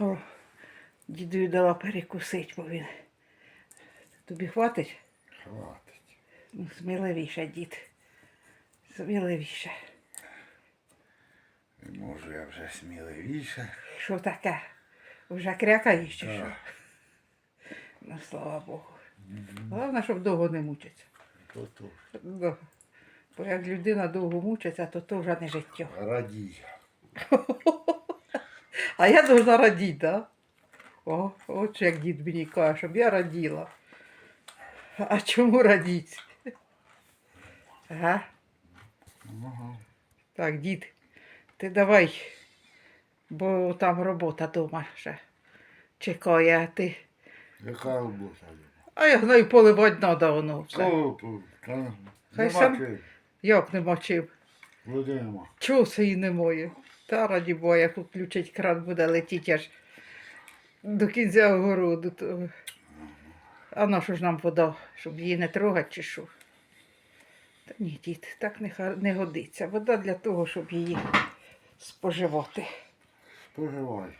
О, дідою дала перекусить, бо він. Тобі хватить? Хватить. Ну, сміливіше, дід. Сміливіше. І можу я вже сміливіше. Що таке? Вже крякаєш чи що? Ну, слава Богу. Головне, щоб довго не мучиться. То то. Бо як людина довго мучиться, то то вже не життя. Радій. А я должна радіти, да? О, от як дід мені каже, щоб я раділа. А чому радіти? Ага. Ага. Так, дід, ти давай, бо там робота дома ще чекає, а ти. Яка робота? А я знаю, поливати треба воно все. Кого тут? Та Хай Нема сам- чим. Як не мочив? Води нема. Чого це і немає? Та раді бога, як включить кран, буде летіти аж до кінця огороду. То... А на що ж нам вода, щоб її не трогати чи що? Та ні, дід, так не, не годиться. Вода для того, щоб її споживати. Споживай.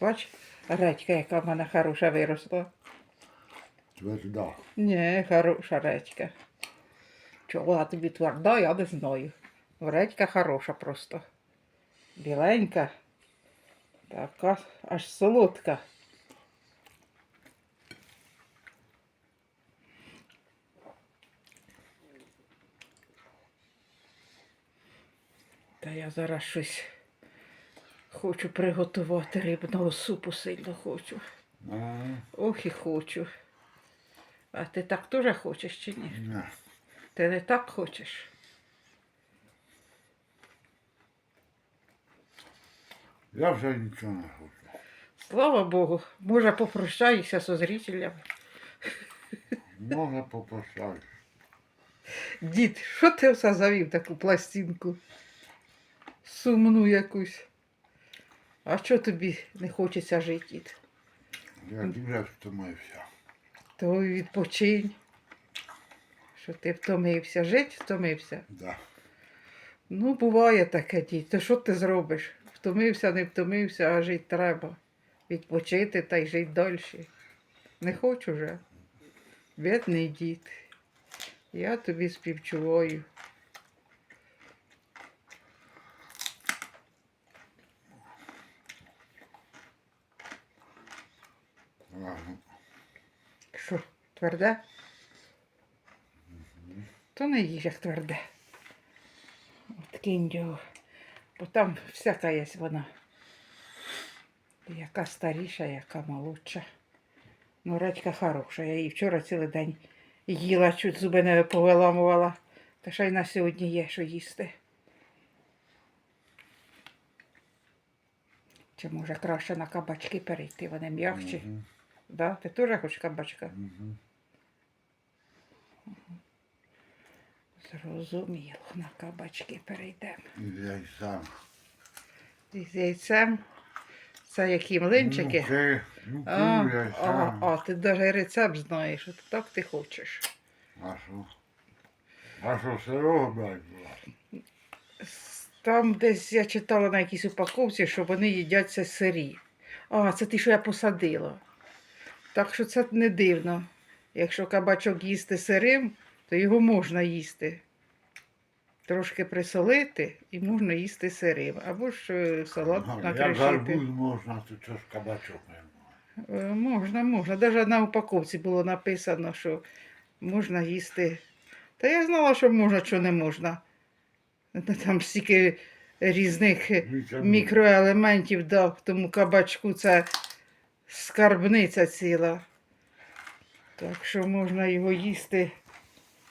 Бач, редька, яка в мене хороша виросла. Тверда. Ні, хороша редька. Чого тобі тверда, я не знаю. Редька хороша просто. Біленька. Така аж солодка. Та я зараз щось хочу приготувати рибного супу сильно хочу. Ох і хочу. А ти так теж хочеш чи ні? Ти не так хочеш? Я вже нічого не хочу. Слава Богу, може попрощаюся зі зрителями. Може попрощаюсь. Дід, що ти все завів таку пластинку? Сумну якусь. А що тобі не хочеться жити, дід? Я дуже втомився. То відпочинь. Що ти втомився? Жить втомився? Да. Ну, буває таке, дід. То що ти зробиш? Втомився, не втомився, а жити треба. Відпочити та й жити далі. Не хочу вже. Бідний дід. Я тобі співчуваю. Що, тверде? То не їж як тверде. От кинь. Бо там всяка є вона. Яка старіша, яка молодша. Ну, редька хороша. Я її вчора цілий день їла, чуть зуби не повиламувала. Та ще й на сьогодні є, що їсти. Чи може краще на кабачки перейти, вони м'якші. Мгм. Да? Ти теж хочеш кабачка? Мгм. Зрозуміло, на кабачки перейдемо. І я й сам. З яйцем. Це які млинчики? Ну, це, ну, а, я й а, а, ти навіть рецепт знаєш, от так ти хочеш. А що? А що сирого брати Там десь я читала на якійсь упаковці, що вони їдять це сирі. А, це ті, що я посадила. Так що це не дивно. Якщо кабачок їсти сирим, то його можна їсти. Трошки присолити і можна їсти сирим. Або ж е, салат Ага, Як накришити. гарбуз можна, то ж кабачок не можна. Е, Можна, можна. Навіть на упаковці було написано, що можна їсти. Та я знала, що можна, що не можна. Там стільки різних Вітамін. мікроелементів дав тому кабачку це скарбниця ціла. Так що можна його їсти.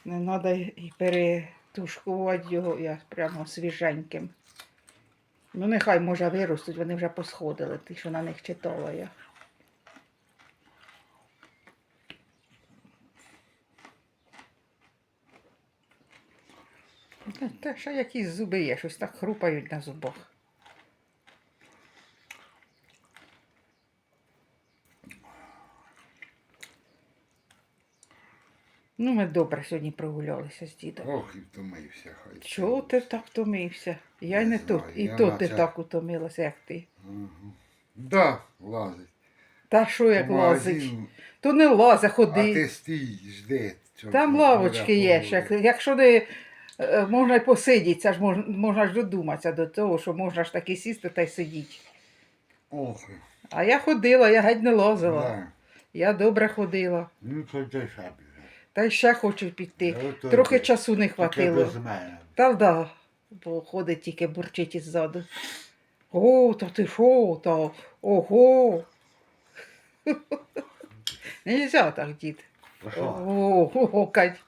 Не треба перетушкувати його я прямо свіженьким. Ну, нехай може виростуть, вони вже посходили, ті, що на них читала я. Та, та ще якісь зуби є, щось так хрупають на зубах. Ну, ми добре сьогодні прогулялися з дідом. Ох, і втомився хай. Чого ти так втомився? Я й Не не тут, і я то ти так утомилася, як ти. Угу. Да, лазить. Та що як По лазить? То не лазе, А ти стій, жди. Там лавочки є. ще. Якщо не е, можна й посидіти, це ж можна, можна ж додуматися до того, що можна ж таки сісти та й сидіти. Ох, А я ходила, я геть не лазила. да. Я добре ходила. Ну, то ще біжи. Та й ще хочу піти. Ну, Трохи ти. часу не хватило. без мене. Та да, бо ходить тільки бурчить іззаду. О, та ти що, та ого. Нельзя так, дід. Ого, гокать,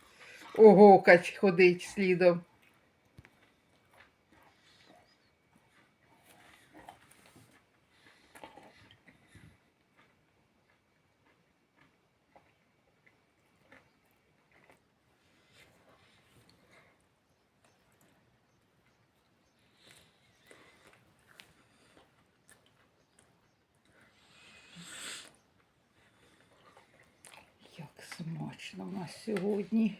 огокать ходить слідом. Як смачно у нас сьогодні.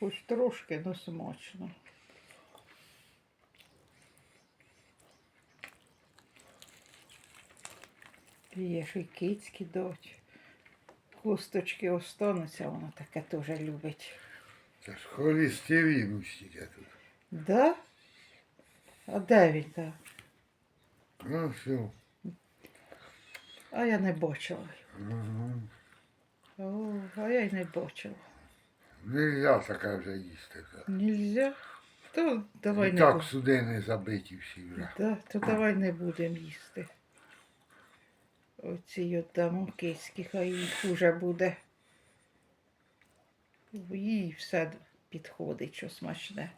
Хоч трошки, але смачно. Є ж і кицькі дать. Косточки остануться, воно таке теж любить. Це ж холістирину стільки тут. Да? А де він так? Ну, все. А я не бачила. Угу. А я й не бачила. Нельзя таке вже їсти. Нельзя? То давай І не так будемо. судини забиті всі вже. Да, то давай не будемо їсти. Оці отдамо киські, хай їй хуже буде. Їй все підходить, що смачне.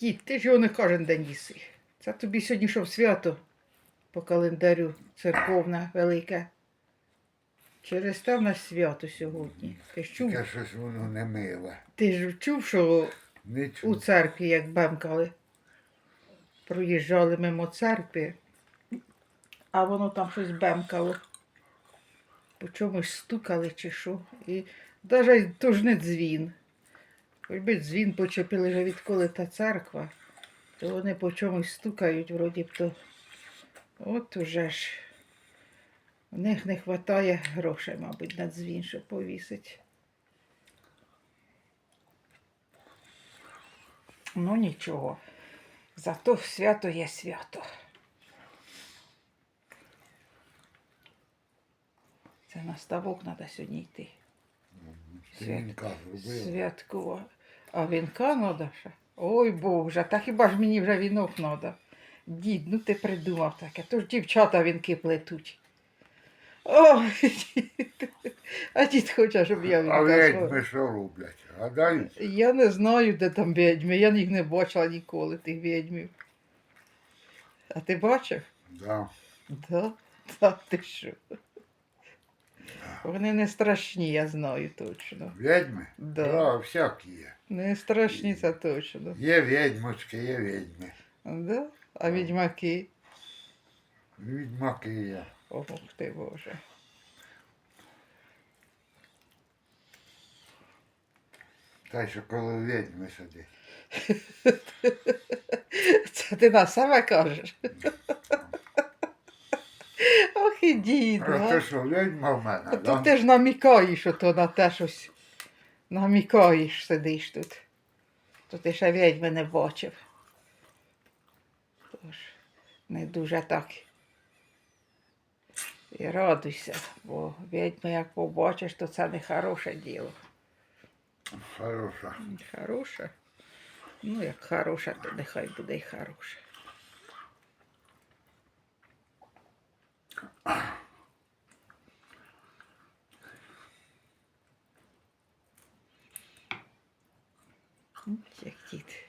Дід, ти ж його не кожен день їси. Це тобі сьогодні що в свято по календарю церковне велике. Через те в нас свято сьогодні. Ти ж чув, Таке щось воно не миле. ти ж чув, що Не у церкві, як бемкали. Проїжджали мимо церкви, а воно там щось бемкало. По чомусь стукали чи що. І навіть то ж не дзвін. Хоч би дзвін почепили вже відколи та церква, то вони по чомусь стукають, вроді б то. От уже ж. В них не вистачає грошей, мабуть, на дзвін, щоб повісить. Ну нічого. Зато свято є свято. Це на ставок треба сьогодні йти. Зробила. А вінка треба ще? Ой Боже, та хіба ж мені вже вінок треба? Дід, ну ти придумав таке. То ж дівчата вінки плетуть. Ой. А дід хоче, щоб я А вінка ведьми що роблять? Гадають? Я не знаю, де там відьми. Я їх не бачила ніколи, тих відьмів. А ти бачив? Да. Да? Та ти що? Вони не страшні, я знаю точно. Ведьми? Да. Да, всякі є. Не страшні, це точно. Є ведьмочки, є ведьми. Да? А відьмаки? Відьмаки є. Ох ти Боже. Та що коли ведьми сидить. Це ти на себе кажеш. Ох і дід, А а. що, ведьма в мене, то ти ж намікаєш ото на те щось. Намікаєш, сидиш тут. То ти ще відьми не бачив. Тож не дуже так. І радуйся, бо відьми, як побачиш, то це не хороше діло. Хороша. Хороше? Ну, як хороше, то нехай буде й хороше. Як дід.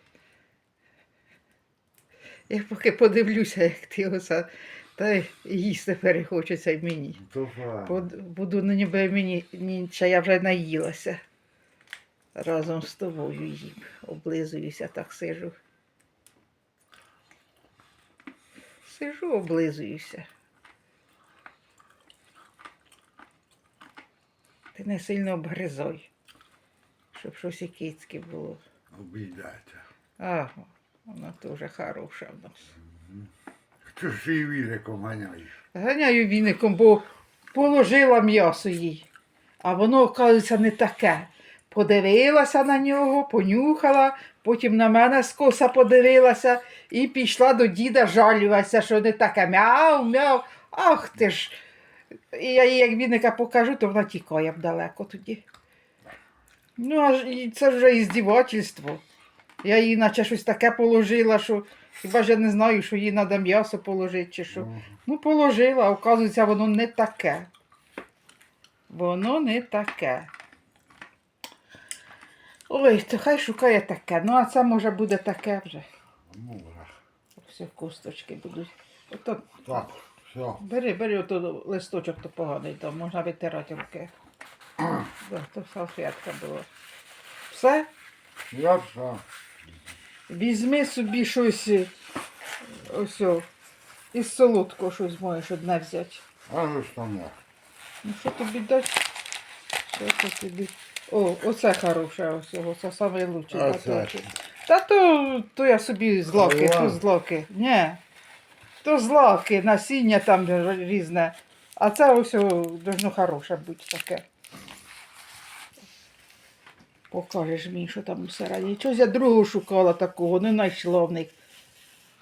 Я поки подивлюся, як ти оса, та їсти перехочеться й мені. Буду ніби мені ніча, я вже наїлася. Разом з тобою їм. Облизуюся, так сижу. Сижу, облизуюся. Ти не сильно обгризай, щоб щось і кицьке було. Обійдеться. Ага, вона теж хороша в нас. Що ж ти віликом ганяєш? Ганяю віником, бо положила м'ясо їй. А воно, оказується, не таке. Подивилася на нього, понюхала, потім на мене скоса подивилася і пішла до діда жалілася, що не таке. Мяу, мяу. Ах ти ж. І я їй як віника покажу, то вона тікає б далеко тоді. Ну, і це вже іздівательство. Я їй наче щось таке положила, що хіба ж я не знаю, що їй треба м'ясо положити чи що. Ну, положила, а оказується, воно не таке. Воно не таке. Ой, то хай шукає таке. Ну, а це може буде таке вже. Може. Все косточки будуть. Ото, Так, все. бери, бери ото листочок, то поганий, то можна витирати руки. Да, то салфетка була. Все? Я все. Візьми собі щось е, ось із солодкого щось можеш одне взяти. А що ж там? Ну що тобі дасть? Що це тобі? О, оце хороше, ось його, це самий лучший А це? Та то, то я собі злаки, то Ладно. злаки. Ні. То злаки, насіння там різне. А це ось должно хороше бути таке. Покажеш мені, що там усередині. Чогось я другого шукала такого, не знайшла в них.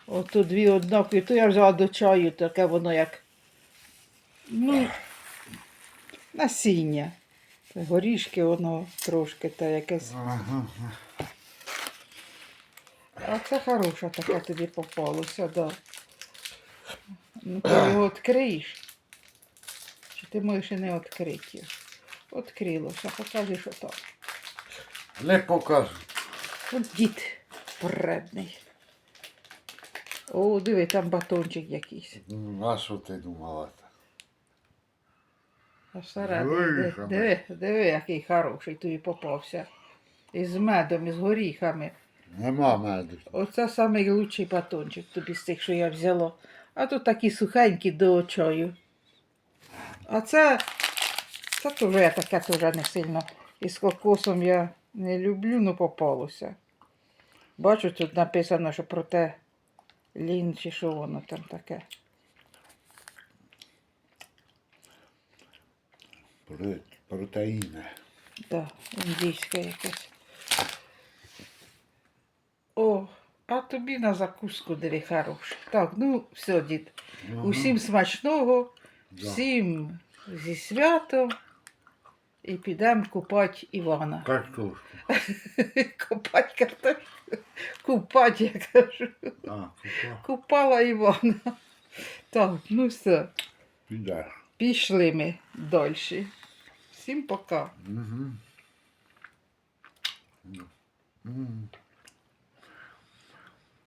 Ото дві однакові, то я взяла до чаю, таке воно як. Ну, насіння. Та Горішки воно трошки та якесь. А це хороша така тобі попалося, да. Ну, ти його відкриєш. Чи ти можеш і не відкрити? Відкрилося, покажи, що там. Не покажу. От дід вредний. О, диви, там батончик якийсь. А що ти думала? А диви, диви, диви, який хороший тобі попався. Із медом, із горіхами. Нема меду. Оце лучший батончик тобі з тих, що я взяла. А тут такі сухенькі до чаю. А це, це теж я таке теж не сильно. Із кокосом я не люблю, ну попалося. Бачу, тут написано, що про те лін чи що воно там таке. Про- Протеїни. Да, індійське якесь. О, а тобі на закуску диви хороше. Так, ну все, дід. Ага. Усім смачного, Да. всім зі святом. І підемо купати Івана. Картошку. Купати картошку. Купати, я кажу. А, купа. Купала Івана. Так, ну все. Підеш. Пішли ми далі. Всім пока. Угу. М.